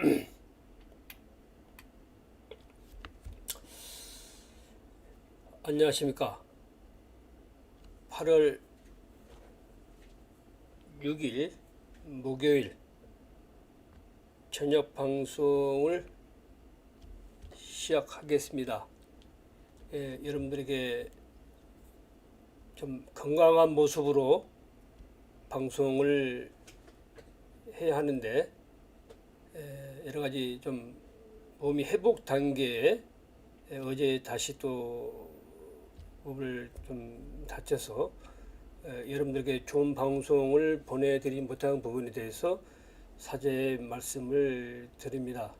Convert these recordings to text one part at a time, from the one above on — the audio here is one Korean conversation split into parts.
안녕하십니까. 8월 6일 목요일 저녁 방송을 시작하겠습니다. 예, 여러분들에게 좀 건강한 모습으로 방송을 해야 하는데 에, 여러 가지 좀 몸이 회복 단계에 에, 어제 다시 또 몸을 좀 다쳐서 에, 여러분들에게 좋은 방송을 보내드리지 못한 부분에 대해서 사죄의 말씀을 드립니다.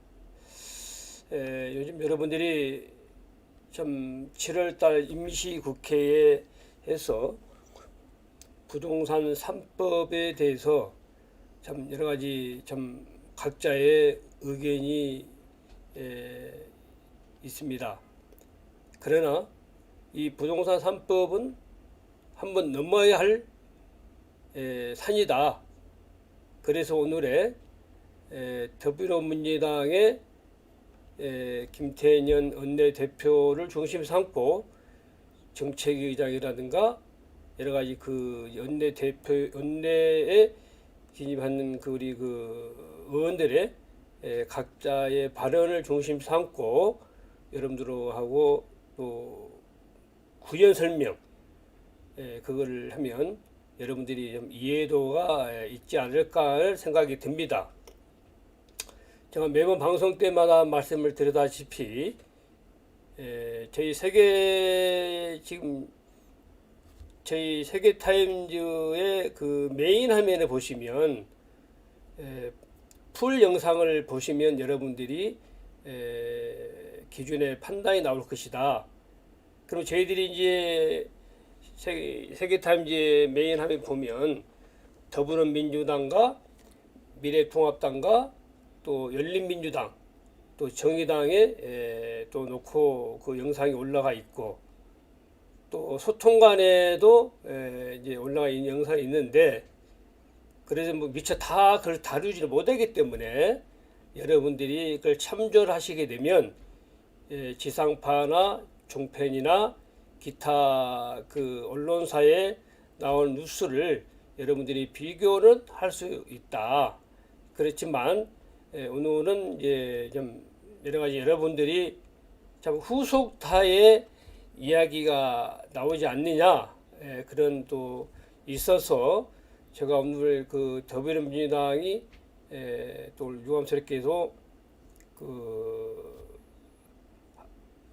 에, 요즘 여러분들이 좀 7월달 임시국회에 해서 부동산 3법에 대해서 참 여러 가지 좀 각자의 의견이 에, 있습니다. 그러나 이 부동산 3법은 한번 넘어야 할 에, 산이다. 그래서 오늘의 에, 더불어민주당의 에, 김태년 원내대표를 중심 삼고 정책의장이라든가 여러 가지 그 연내 대표 연내에 진입하는 그 우리 그 의원들의 에, 각자의 발언을 중심 삼고 여러분들하고 또 구현 설명 에, 그거를 하면 여러분들이 좀 이해도가 에, 있지 않을까 생각이 듭니다. 제가 매번 방송 때마다 말씀을 드렸다시피 에, 저희 세계 지금 저희 세계 타임즈의 그 메인 화면에 보시면 에, 풀 영상을 보시면 여러분들이 에, 기준의 판단이 나올 것이다. 그럼 저희들이 이제 세계, 세계 타임즈의 메인 화면 보면 더불어민주당과 미래통합당과 또 열린민주당 또 정의당에 에, 또 놓고 그 영상이 올라가 있고 또 소통관에도 에, 이제 올라가 있는 영상이 있는데 그래서 뭐 미처 다 그걸 다루지를 못하기 때문에 여러분들이 그걸 참조를 하시게 되면 에, 지상파나 종편이나 기타 그 언론사에 나온 뉴스를 여러분들이 비교는 할 수 있다. 그렇지만 에, 오늘은 이제 좀 여러 가지 여러분들이 참 후속타의 이야기가 나오지 않느냐 에, 그런 또 있어서 제가 오늘 그 더불어민주당이 에, 또 유감스럽게도 그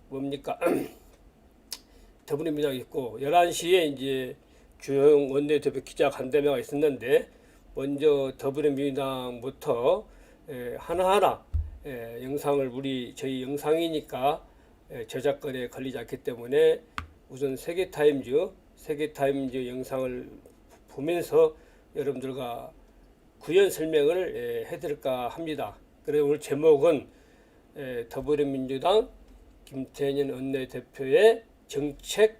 뭡니까? 더불어민주당 있고 11시에 이제 주영 원내대표 기자 간담회가 있었는데 먼저 더불어민주당부터 에, 하나하나 에, 영상을 우리 저희 영상이니까 에, 저작권에 걸리지 않기 때문에 우선 세계타임즈 세계타임즈 영상을 보면서 여러분들과 구현 설명을 에, 해드릴까 합니다. 그래서 오늘 제목은 에, 더불어민주당 김태년 원내대표의 정책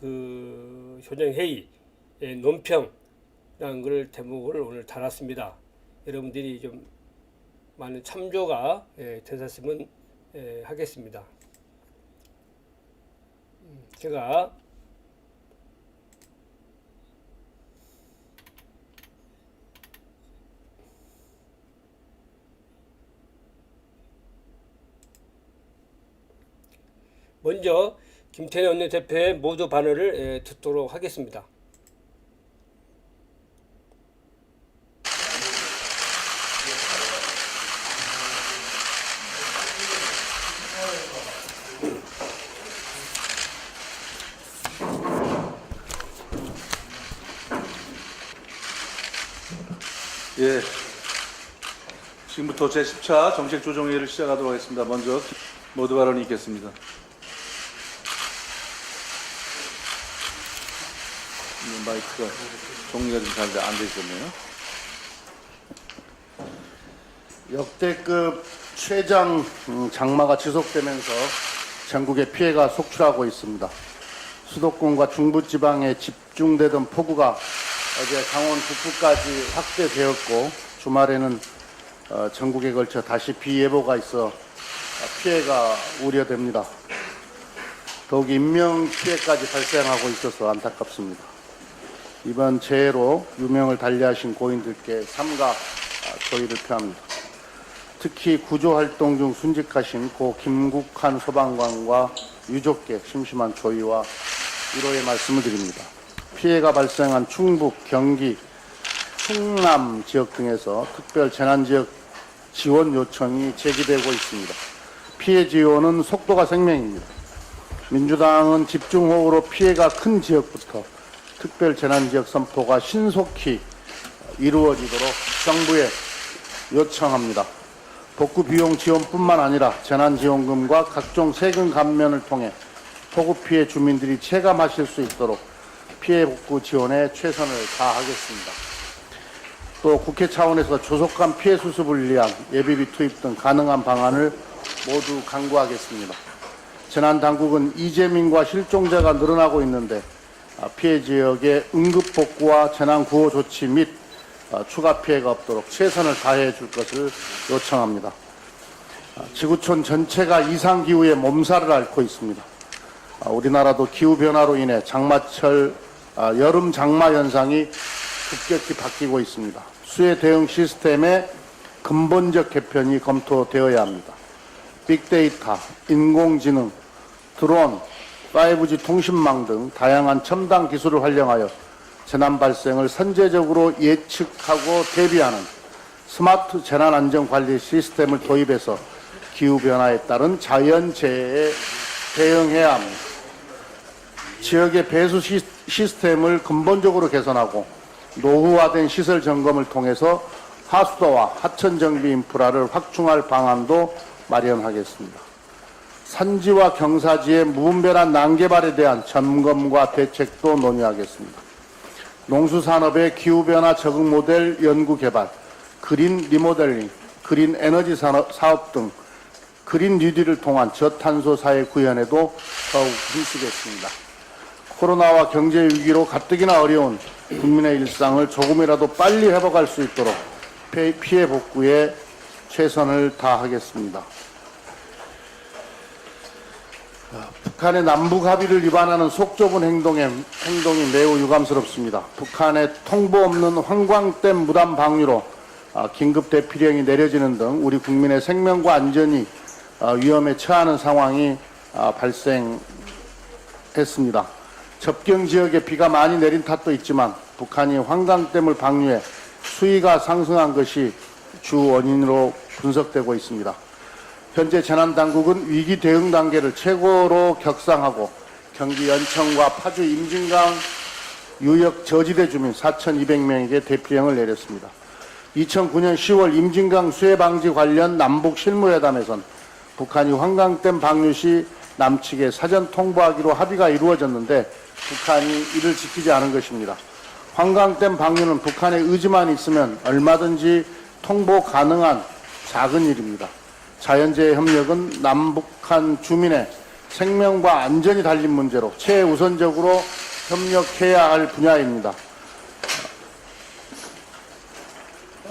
그 조정회의 의 논평이라는 걸 제목을 오늘 달았습니다. 여러분들이 좀 많은 참조가 예, 되셨으면 예, 하겠습니다. 음, 제가 먼저 김태년 원내대표의 모두 발언을 예, 듣도록 하겠습니다. 예. 지금부터 제10차 정책조정회의를 시작하도록 하겠습니다. 먼저 모두 발언이 있겠습니다. 마이크가 종리가 좀 잘안돼 있었네요. 역대급 최장 음, 장마가 지속되면서 전국에 피해가 속출하고 있습니다. 수도권과 중부지방에 집중되던 폭우가 어제 강원 북부까지 확대되었고 주말에는 어, 전국에 걸쳐 다시 비 예보가 있어 피해가 우려됩니다. 더욱 인명 피해까지 발생하고 있어서 안타깝습니다. 이번 재해로 유명을 달리하신 고인들께 아, 조의를 표합니다. 특히 구조활동 중 순직하신 고 김국환 소방관과 유족께 심심한 조의와 위로의 말씀을 드립니다. 피해가 발생한 충북, 경기, 충남 지역 등에서 특별 재난지역 지원 요청이 제기되고 있습니다. 피해 지원은 속도가 생명입니다. 민주당은 집중호우로 피해가 큰 지역부터 특별 재난지역 선포가 신속히 이루어지도록 정부에 요청합니다. 복구 비용 지원뿐만 아니라 재난지원금과 각종 세금 감면을 통해 폭우 피해 주민들이 체감하실 수 있도록 피해 복구 지원에 최선을 다하겠습니다. 또 국회 차원에서 조속한 피해 수습을 위한 예비비 투입 등 가능한 방안을 모두 강구하겠습니다. 재난 당국은 이재민과 실종자가 늘어나고 있는데 아, 피해 지역의 응급 복구와 재난 구호 조치 및 아, 추가 피해가 없도록 최선을 다해 줄 것을 요청합니다. 아, 지구촌 전체가 이상 기후에 몸살을 앓고 있습니다. 아, 우리나라도 기후 변화로 인해 장마철 아, 여름 장마 현상이 급격히 바뀌고 있습니다. 수해 대응 시스템의 근본적 개편이 검토되어야 합니다. 빅데이터, 인공지능, 드론, 5G 통신망 등 다양한 첨단 기술을 활용하여 재난 발생을 선제적으로 예측하고 대비하는 스마트 재난 안전 관리 시스템을 도입해서 기후 변화에 따른 자연 재해에 대응해야 합니다. 지역의 배수 시, 시스템을 근본적으로 개선하고 노후화된 시설 점검을 통해서 하수도와 하천 정비 인프라를 확충할 방안도 마련하겠습니다. 산지와 경사지의 무분별한 난개발에 대한 점검과 대책도 논의하겠습니다. 농수산업의 기후변화 적응 모델 연구 개발, 그린 리모델링, 그린 에너지 산업, 사업 등 그린 뉴딜을 통한 저탄소 사회 구현에도 더욱 힘쓰겠습니다. 코로나와 경제 위기로 가뜩이나 어려운 국민의 일상을 조금이라도 빨리 회복할 수 있도록 피- 피해 복구에 최선을 다하겠습니다. 북한의 남북 합의를 위반하는 속 좁은 행동에, 행동이 매우 유감스럽습니다. 북한의 통보 없는 황광댐 무단 방류로 아, 긴급 대피령이 내려지는 등 우리 국민의 생명과 안전이 아, 위험에 처하는 상황이 아, 발생했습니다. 접경 지역에 비가 많이 내린 탓도 있지만 북한이 황강댐을 방류해 수위가 상승한 것이 주 원인으로 분석되고 있습니다. 현재 재난당국은 위기 대응 단계를 최고로 격상하고 경기 연천과 파주 임진강 유역 저지대 주민 4,200명에게 대피령을 내렸습니다. 2009년 10월 임진강 수해 방지 관련 남북 실무회담에선 북한이 황강댐 방류 시 남측에 사전 통보하기로 합의가 이루어졌는데 북한이 이를 지키지 않은 것입니다. 황강댐 방류는 북한의 의지만 있으면 얼마든지 통보 가능한 작은 일입니다. 자연재해 협력은 남북한 주민의 생명과 안전이 달린 문제로 최우선적으로 협력해야 할 분야입니다.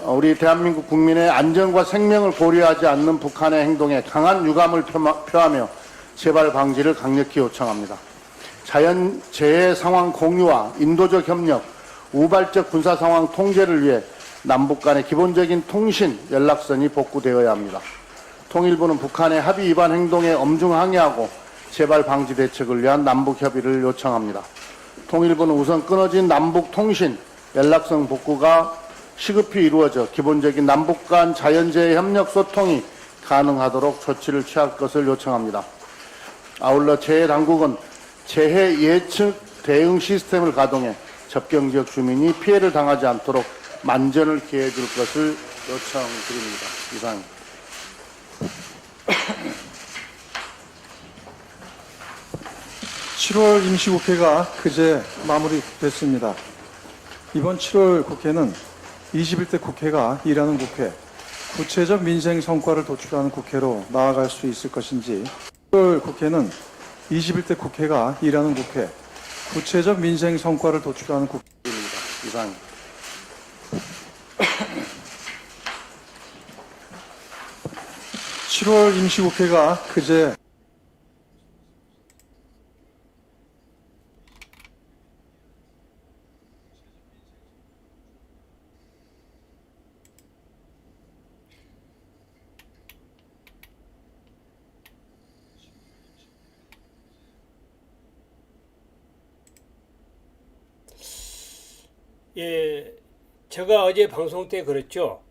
어, 우리 대한민국 국민의 안전과 생명을 고려하지 않는 북한의 행동에 강한 유감을 표하며 재발 방지를 강력히 요청합니다. 자연 재해 상황 공유와 인도적 협력, 우발적 군사 상황 통제를 위해 남북 간의 기본적인 통신 연락선이 복구되어야 합니다. 통일부는 북한의 합의 위반 행동에 엄중 항의하고 재발 방지 대책을 위한 남북 협의를 요청합니다. 통일부는 우선 끊어진 남북 통신 연락선 복구가 시급히 이루어져 기본적인 남북 간 자연재해 협력 소통이 가능하도록 조치를 취할 것을 요청합니다. 아울러 재해 당국은 재해 예측 대응 시스템을 가동해 접경 지역 주민이 피해를 당하지 않도록 만전을 기해 줄 것을 요청드립니다. 이상입니다. 7월 임시국회가 그제 마무리됐습니다. 이번 7월 국회는 21대 국회가 일하는 국회, 구체적 민생 성과를 도출하는 국회로 나아갈 수 있을 것인지, 7월 국회는 21대 국회가 일하는 국회, 구체적 민생 성과를 도출하는 국회, 입니다. 이상입니다. 7월 임시국회가 그제 예, 제가 어제 방송 때 그랬죠.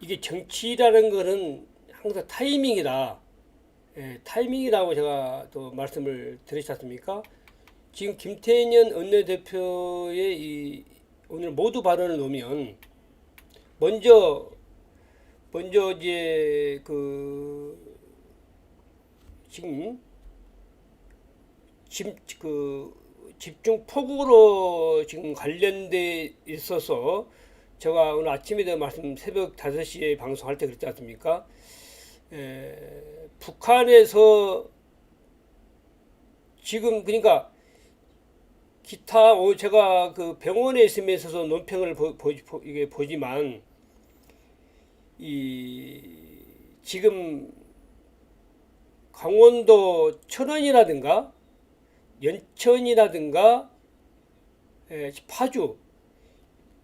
이게 정치라는 거는 항상 타이밍이다. 예, 타이밍이라고 제가 또 말씀을 드렸지 않습니까? 지금 김태년 원내대표의 이 오늘 모두 발언을 놓으면 먼저 먼저 이제 그 지금 집, 그 집중 폭우로 지금 관련돼 있어서 제가 오늘 아침에도 말씀 새벽 5시에 방송할 때 그랬지 않습니까? 에, 북한에서 지금 그러니까 기타 오 제가 그 병원에 있으면서 논평을 보, 보, 보, 이게 보지만 이 지금 강원도 천원이라든가 연천이라든가 에, 파주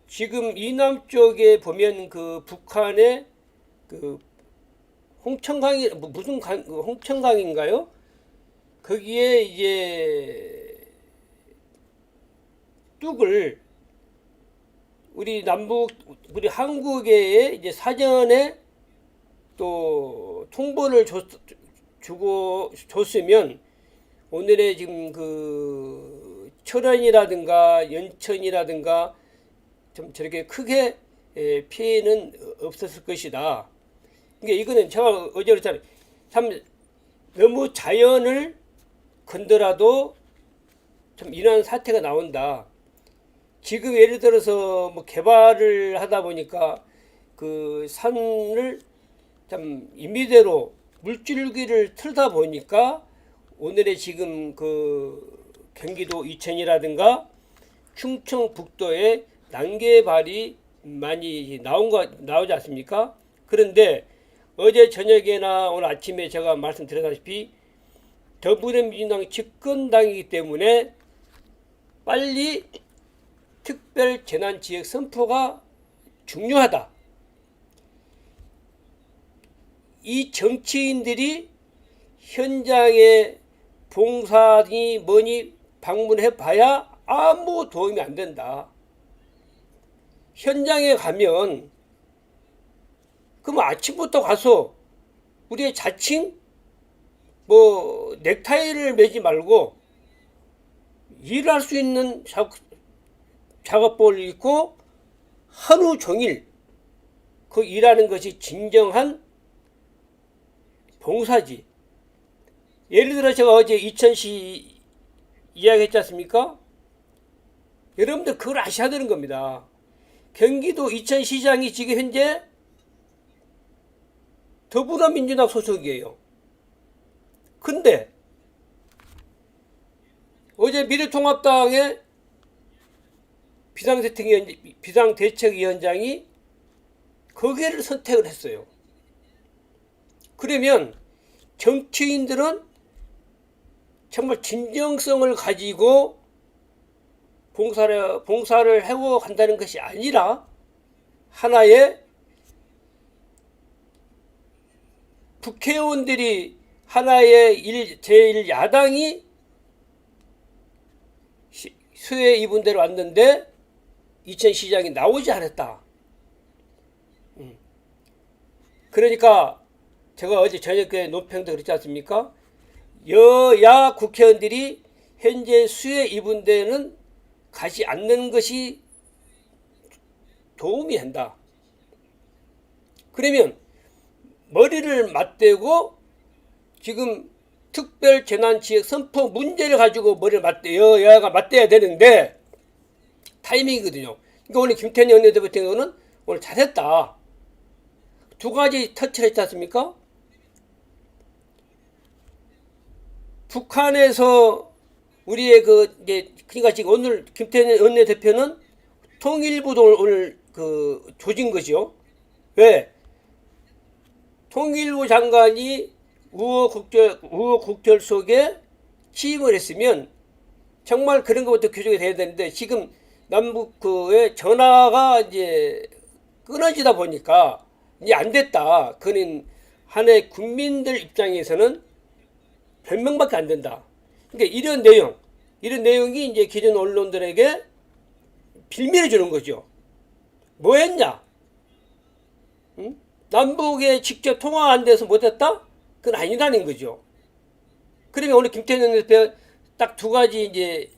지금 이남 쪽에 보면 그 북한의 그 홍천강이 뭐 무슨 강그 홍천강인가요? 거기에 이제 뚝을 우리 남북 우리 한국에 이제 사전에 또 통보를 줬, 주고 줬으면 오늘의 지금 그 철원이라든가 연천이라든가 좀 저렇게 크게 에, 피해는 없었을 것이다. 그러니까 이거는 제가 어제 그랬잖아요. 참 너무 자연을 건드라도 좀 이런 사태가 나온다. 지금 예를 들어서 뭐 개발을 하다 보니까 그 산을 참 임의대로 물줄기를 틀다 보니까 오늘의 지금 그 경기도 이천이라든가 충청북도에 난개발이 많이 나온 거 나오지 않습니까? 그런데 어제 저녁에나 오늘 아침에 제가 말씀드렸다시피 더불어민주당 집권당이기 때문에 빨리 특별 재난 지역 선포가 중요하다. 이 정치인들이 현장에 봉사니 뭐니 방문해 봐야 아무 도움이 안 된다. 현장에 가면 그럼 아침부터 가서 우리의 자칭 뭐 넥타이를 매지 말고 일할 수 있는 작, 작업복을 입고 하루 종일 그 일하는 것이 진정한 봉사지. 예를 들어 제가 어제 이천시 이야기했지 않습니까? 여러분들 그걸 아셔야 되는 겁니다. 경기도 이천시장이 지금 현재 더불어민주당 소속이에요. 근데 어제 미래통합당의 비상대책위원, 비상대책위원장이 거기를 선택을 했어요. 그러면 정치인들은 정말 진정성을 가지고 봉사를, 봉사를 해고 간다는 것이 아니라 하나의 국회의원들이 하나의 일, 제1야당이 수해 이분대로 왔는데 이천 시장이 나오지 않았다. 음. 그러니까 제가 어제 저녁에 논평도 그랬지 않습니까? 여야 국회의원들이 현재 수해 이분대는 가지 않는 것이 도움이 된다. 그러면 머리를 맞대고 지금 특별 재난 지역 선포 문제를 가지고 머리를 맞대 여야가 맞대야 되는데 타이밍이거든요. 그러니까 오늘 김태년 원내대표 같은 경우는 오늘 잘했다. 두 가지 터치를 했지 않습니까? 북한에서 우리의 그 이제 그러니까 지금 오늘 김태년 원내대표는 통일부도 오늘 그 조진 거죠. 왜? 통일부 장관이 우호 국절, 우호 국절 속에 취임을 했으면 정말 그런 것부터 규정이 돼야 되는데 지금 남북 그의 전화가 이제 끊어지다 보니까 이제 안 됐다. 그는 한해 국민들 입장에서는 별명밖에 안 된다. 그러니까 이런 내용, 이런 내용이 이제 기존 언론들에게 빌미를 주는 거죠. 뭐 했냐? 응? 남북에 직접 통화 안 돼서 못했다? 그건 아니라는 거죠. 그러면 오늘 김태년 대표 딱두 가지 이제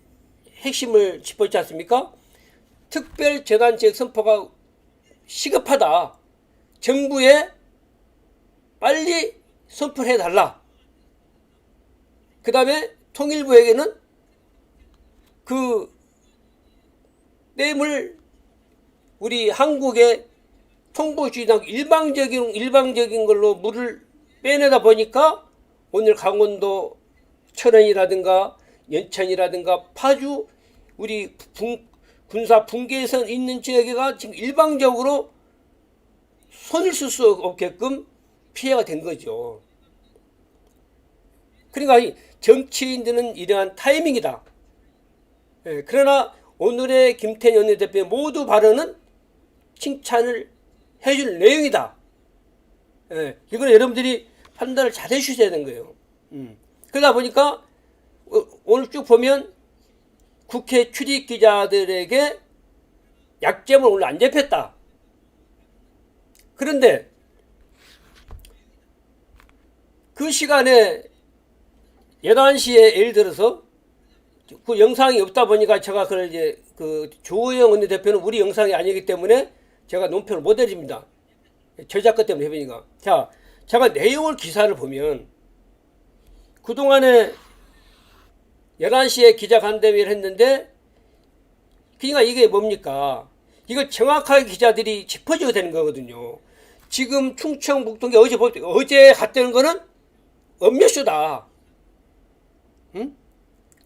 핵심을 짚었지 않습니까? 특별 재난지역 선포가 시급하다. 정부에 빨리 선포를 해달라. 그 다음에 통일부에게는 그 댐을 우리 한국의 통보주의당 일방적인 일방적인 걸로 물을 빼내다 보니까 오늘 강원도 철원이라든가 연천이라든가 파주 우리 분- 군사 분계선 있는 지역에가 지금 일방적으로 손을 쓸 수 없게끔 피해가 된 거죠. 그러니까 이 정치인들은 이러한 타이밍이다. 예, 그러나 오늘의 김태년 원내대표의 모두 발언은 칭찬을 해줄 내용이다. 예, 이거는 여러분들이 판단을 잘 해주셔야 되는 거예요. 음. 그러다 보니까 어, 오늘 쭉 보면 국회 출입 기자들에게 약점을 오늘 안 잡혔다. 그런데 그 시간에 11시에 예를 들어서 그 영상이 없다 보니까 제가 그걸 이제 그 조호영 원내대표는 우리 영상이 아니기 때문에 제가 논평을 못 해줍니다. 저작권 때문에 해보니까. 자, 제가 내용을 기사를 보면 그동안에 11시에 기자 간담회를 했는데 그러니까 이게 뭡니까? 이걸 정확하게 기자들이 짚어줘야 되는 거거든요. 지금 충청 북동에 어제 어제 갔다는 거는 엄몇수다. 응?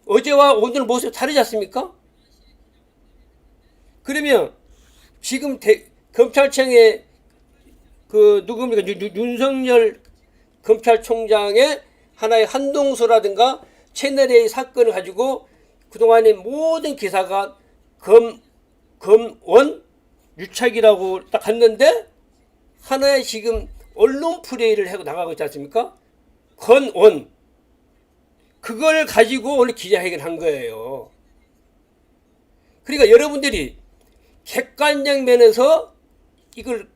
어제와 오늘 모습 다르지 않습니까? 그러면 지금 대, 검찰청에 그 누굽니까 윤석열 검찰총장의 하나의 한동수라든가 채널A 사건을 가지고 그동안의 모든 기사가 검, 검원 유착이라고 딱 갔는데 하나의 지금 언론 플레이를 하고 나가고 있지 않습니까? 건원 그걸 가지고 오늘 기자회견 한 거예요. 그러니까 여러분들이 객관적 면에서 이걸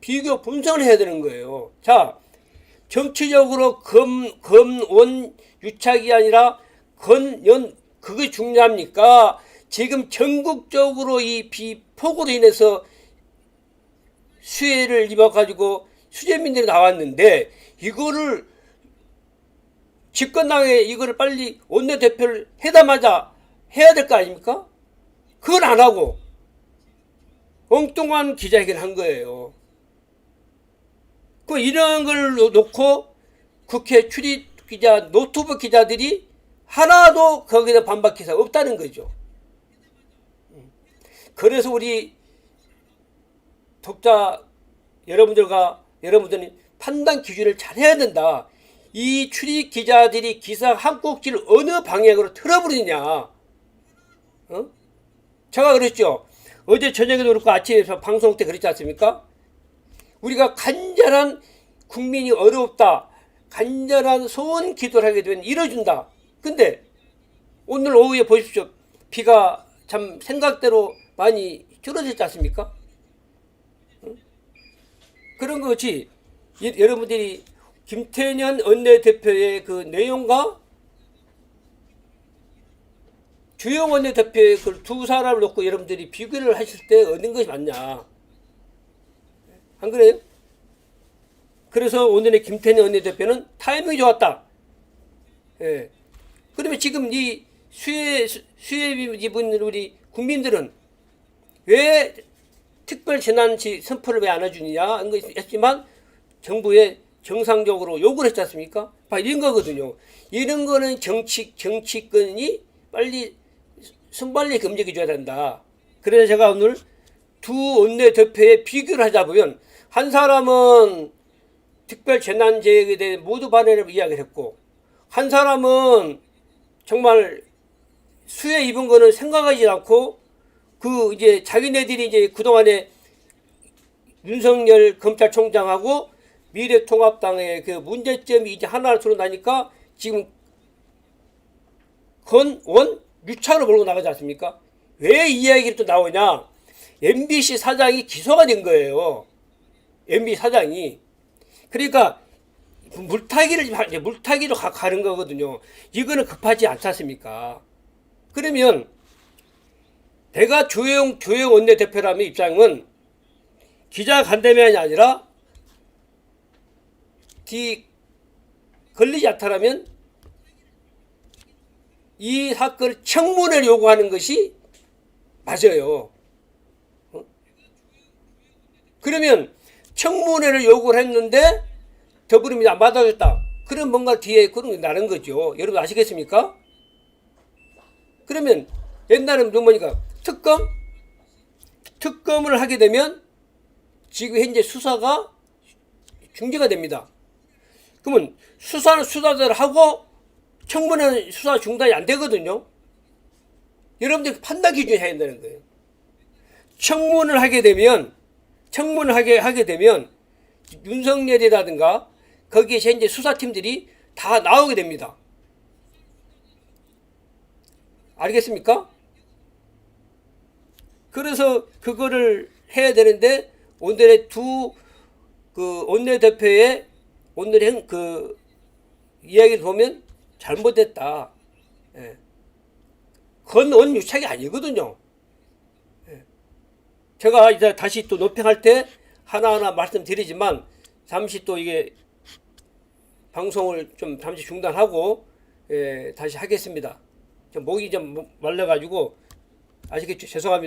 비교 분석을 해야 되는 거예요. 자, 정치적으로 검, 검원 유착이 아니라 건연, 그게 중요합니까? 지금 전국적으로 이 비폭우로 인해서 수해를 입어가지고 수재민들이 나왔는데, 이거를 집권당에 이거를 빨리 원내대표를 해다마자 해야 될 거 아닙니까? 그걸 안 하고 엉뚱한 기자회견을 한 거예요. 그 이런 걸 놓- 놓고 국회 출입 기자, 노트북 기자들이 하나도 거기에 반박 기사 없다는 거죠. 음. 그래서 우리 독자 여러분들과 여러분들이 판단 기준을 잘 해야 된다. 이 출입 기자들이 기사 한 꼭지를 어느 방향으로 틀어버리냐. 어? 제가 그랬죠. 어제 저녁에도 그렇고 아침에 방송 때 그랬지 않습니까? 우리가 간절한 국민이 어렵다. 간절한 소원 기도를 하게 되면 이뤄준다. 근데 오늘 오후에 보십시오. 비가 참 생각대로 많이 줄어들지 않습니까? 응? 그런 이- 여러분들이 김태년 원내대표의 그 내용과 주영 원내대표의 그 두 사람을 놓고 여러분들이 비교를 하실 때 어느 것이 맞냐? 안 그래요? 그래서 오늘의 김태년 원내대표는 타이밍이 좋았다. 예. 그러면 지금 이 수혜 수혜 입은 우리 국민들은 왜 특별 재난지 선포를 왜 안 해주느냐 하는 거 했지만 정부에 정상적으로 요구를 했지 않습니까? 봐 이런 거거든요. 이런 거는 정치 정치권이 빨리 순발리 검증해 줘야 된다. 그래서 제가 오늘 두 원내 대표의 비교를 하자 보면 한 사람은 특별 재난 지역에 대해 모두 반대를 이야기를 했고 한 사람은 정말 수해 입은 거는 생각하지 않고 그 이제 자기네들이 이제 그동안에 윤석열 검찰총장하고 미래통합당의 그 문제점이 이제 하나로 드러나니까 지금 건원 유착으로 몰고 나가지 않습니까? 왜 이 이야기가 또 나오냐? MBC 사장이 기소가 된 거예요. MB 사장이. 그러니까 물타기를 물타기로 가, 가는 거거든요. 이거는 급하지 않지 않습니까? 그러면 내가 조영 조영 원내대표라면 입장은 기자 간담회가 아니라 뒤 걸리지 않다라면 이 사건을 청문회를 요구하는 것이 맞아요. 어? 그러면 청문회를 요구를 했는데 더불어민주당 안 받아줬다. 그런 뭔가 뒤에 그런 게 나는 거죠. 여러분 아시겠습니까? 그러면 옛날에는 뭐니까 특검 특검을 하게 되면 지금 현재 수사가 중지가 됩니다. 그러면 수사는 수사대로 하고 청문회는 수사 중단이 안 되거든요. 여러분들 판단 기준이 해야 된다는 거예요. 청문을 하게 되면 청문을 하게 하게 되면 윤석열이라든가 거기에 현재 수사팀들이 다 나오게 됩니다. 알겠습니까? 그래서 그거를 해야 되는데 오늘의 두그 원내대표의 오늘의 행- 그 이야기를 보면 잘못됐다. 예. 건원 유착이 아니거든요. 예. 제가 이제 다시 또 논평할 때 하나하나 말씀드리지만 잠시 또 이게 방송을 좀 잠시 중단하고 예, 다시 하겠습니다. 좀 목이 좀 말라가지고 아시겠죠? 죄송합니다.